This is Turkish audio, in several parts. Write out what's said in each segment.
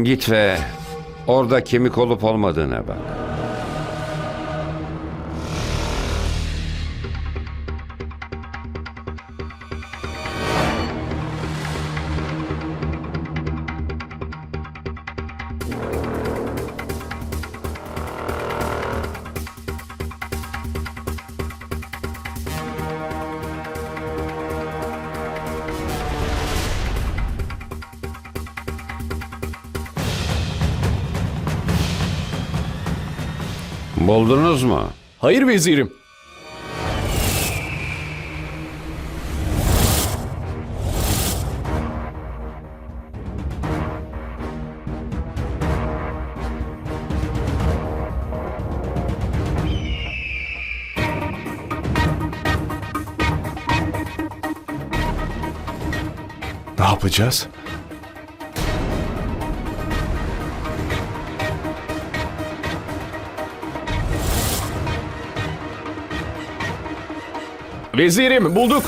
Git ve orada kemik olup olmadığına bak. Buldunuz mu? Hayır vezirim. Ne yapacağız? Vezirim bulduk.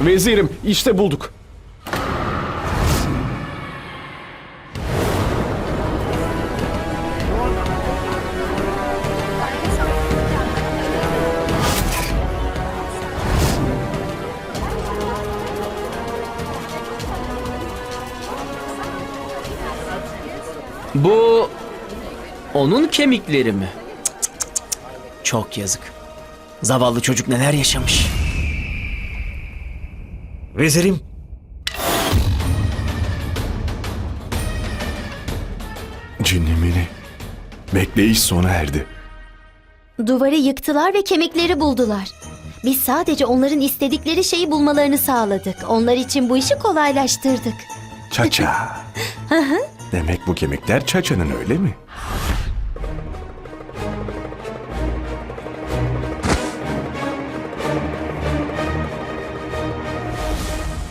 Vezirim işte bulduk. Onun kemikleri mi? Cık, cık, cık, cık. Çok yazık. Zavallı çocuk neler yaşamış. Vezirim. Cinnimini. Bekleyiş sona erdi. Duvarı yıktılar ve kemikleri buldular. Biz sadece onların istedikleri şeyi bulmalarını sağladık. Onlar için bu işi kolaylaştırdık. Çaça. Demek bu kemikler Çaça'nın öyle mi?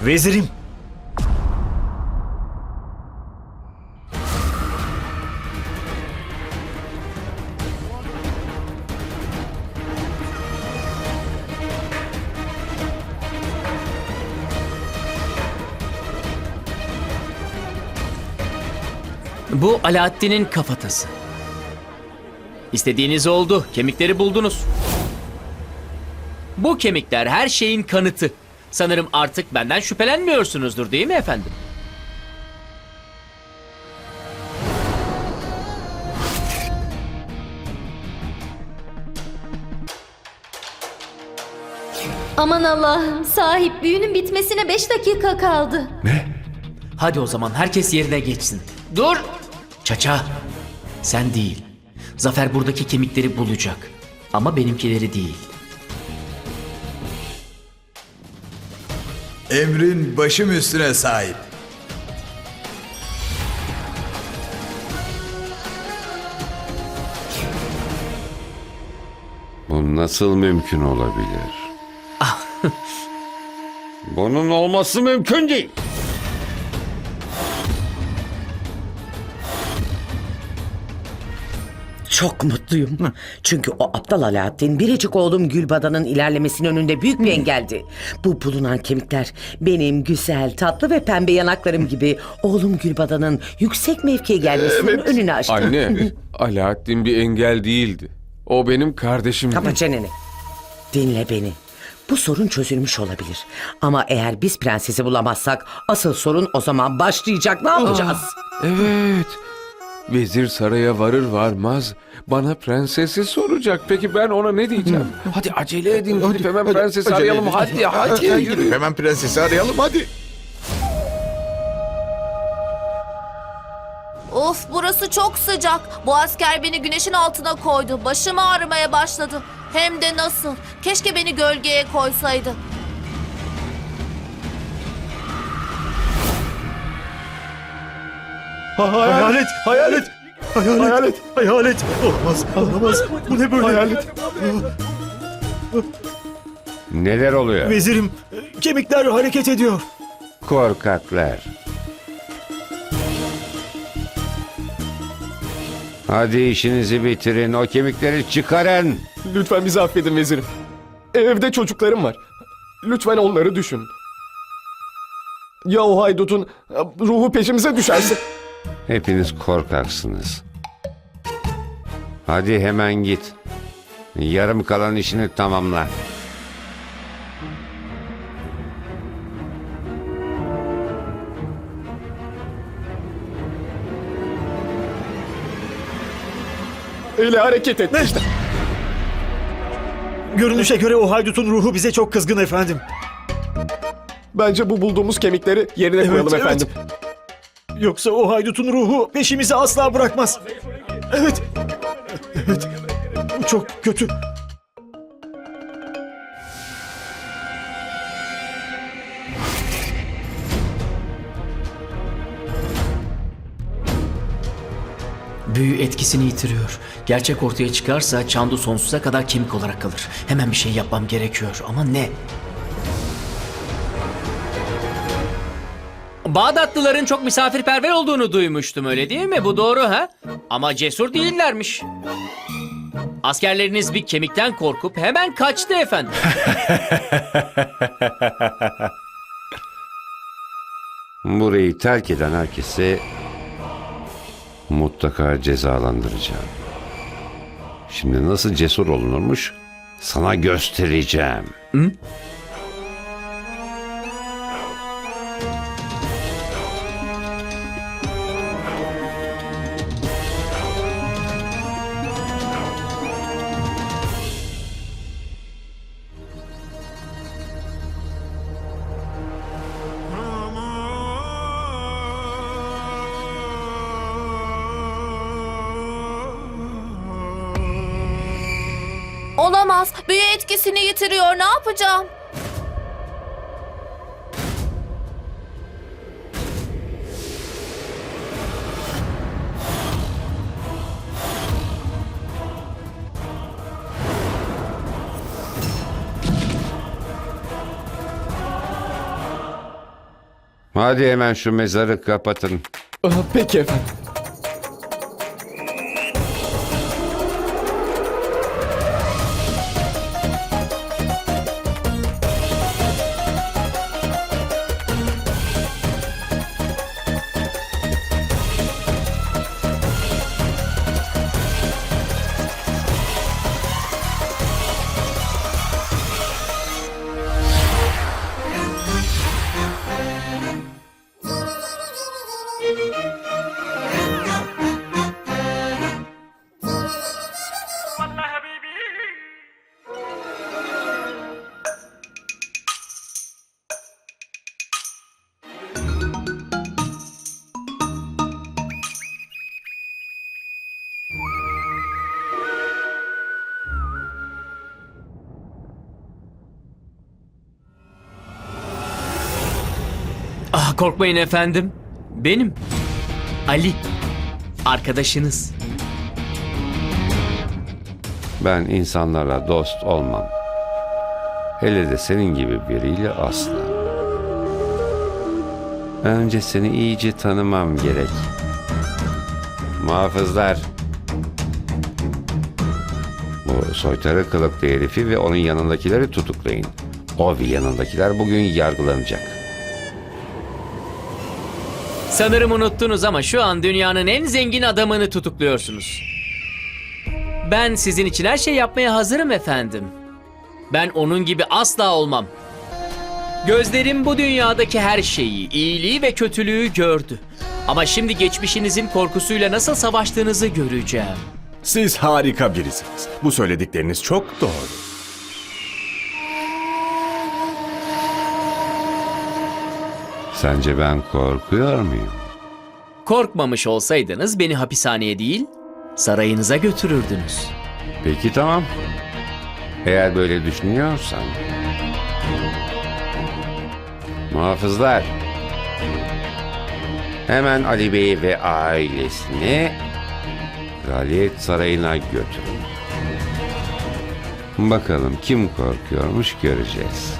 Vezirim. Bu Alaaddin'in kafatası. İstediğiniz oldu. Kemikleri buldunuz. Bu kemikler her şeyin kanıtı. Sanırım artık benden şüphelenmiyorsunuzdur değil mi efendim? Aman Allah'ım sahip büyünün bitmesine 5 dakika kaldı. Ne? Hadi o zaman herkes yerine geçsin. Dur! Çaça, sen değil. Zafer buradaki kemikleri bulacak. Ama benimkileri değil. Emrin başım üstüne sahip. Bu nasıl mümkün olabilir? Bunun olması mümkün değil. Çok mutluyum. Çünkü o aptal Alaaddin biricik oğlum Gülbadan'ın ilerlemesinin önünde büyük bir engeldi. Bu bulunan kemikler benim güzel, tatlı ve pembe yanaklarım gibi oğlum Gülbadan'ın yüksek mevkiye gelmesinin önünü açtı. Anne, Alaaddin bir engel değildi. O benim kardeşim. Kapa çeneni. Dinle beni. Bu sorun çözülmüş olabilir. Ama eğer biz prensesi bulamazsak asıl sorun o zaman başlayacak. Ne yapacağız? Evet. Vezir saraya varır varmaz bana prensesi soracak. Peki ben ona ne diyeceğim? Hadi acele edin. Gidip hemen prensesi acele arayalım. edin. Hadi hadi. Yürü. Hemen prensesi arayalım hadi. Of burası çok sıcak. Bu asker beni güneşin altına koydu. Başım ağrımaya başladı. Hem de nasıl. Keşke beni gölgeye koysaydı. Hayalet. Hayalet. Hayalet. Hayalet. Olamaz. Olamaz. Bu ne böyle? Hayalet. Neler oluyor? Vezirim. Kemikler hareket ediyor. Korkaklar. Hadi işinizi bitirin. O kemikleri çıkarın. Lütfen bizi affedin vezirim. Evde çocuklarım var. Lütfen onları düşün. Ya o haydutun ruhu peşimize düşerse? Hepiniz korkaksınız. Hadi hemen git. Yarım kalan işini tamamla. Öyle hareket etti işte. Görünüşe göre o haydutun ruhu bize çok kızgın efendim. Bence bu bulduğumuz kemikleri yerine Evet, koyalım evet. efendim. Yoksa o haydutun ruhu peşimizi asla bırakmaz. Evet. Evet. Bu çok kötü. Büyü etkisini yitiriyor. Gerçek ortaya çıkarsa Çandu sonsuza kadar kemik olarak kalır. Hemen bir şey yapmam gerekiyor ama ne? Bağdatlıların çok misafirperver olduğunu duymuştum öyle değil mi? Bu doğru ha? Ama cesur değillermiş. Askerleriniz bir kemikten korkup hemen kaçtı efendim. Burayı terk eden herkesi mutlaka cezalandıracağım. Şimdi nasıl cesur olunurmuş sana göstereceğim. Olamaz. Büyü etkisini yitiriyor. Ne yapacağım? Hadi hemen şu mezarı kapatın. Peki efendim. Korkmayın efendim. Benim. Ali. Arkadaşınız. Ben insanlarla dost olmam. Hele de senin gibi biriyle asla. Önce seni iyice tanımam gerek. Muhafızlar. Bu soytarı kılıklı herifi ve onun yanındakileri tutuklayın. O ve yanındakiler bugün yargılanacak. Sanırım unuttunuz ama şu an dünyanın en zengin adamını tutukluyorsunuz. Ben sizin için her şey yapmaya hazırım efendim. Ben onun gibi asla olmam. Gözlerim bu dünyadaki her şeyi, iyiliği ve kötülüğü gördü. Ama şimdi geçmişinizin korkusuyla nasıl savaştığınızı göreceğim. Siz harika birisiniz. Bu söyledikleriniz çok doğru. Sence ben korkuyor muyum? Korkmamış olsaydınız beni hapishaneye değil, sarayınıza götürürdünüz. Peki tamam. Eğer böyle düşünüyorsan. Muhafızlar. Hemen Ali Bey'i ve ailesini Kraliyet Sarayı'na götürün. Bakalım kim korkuyormuş göreceğiz.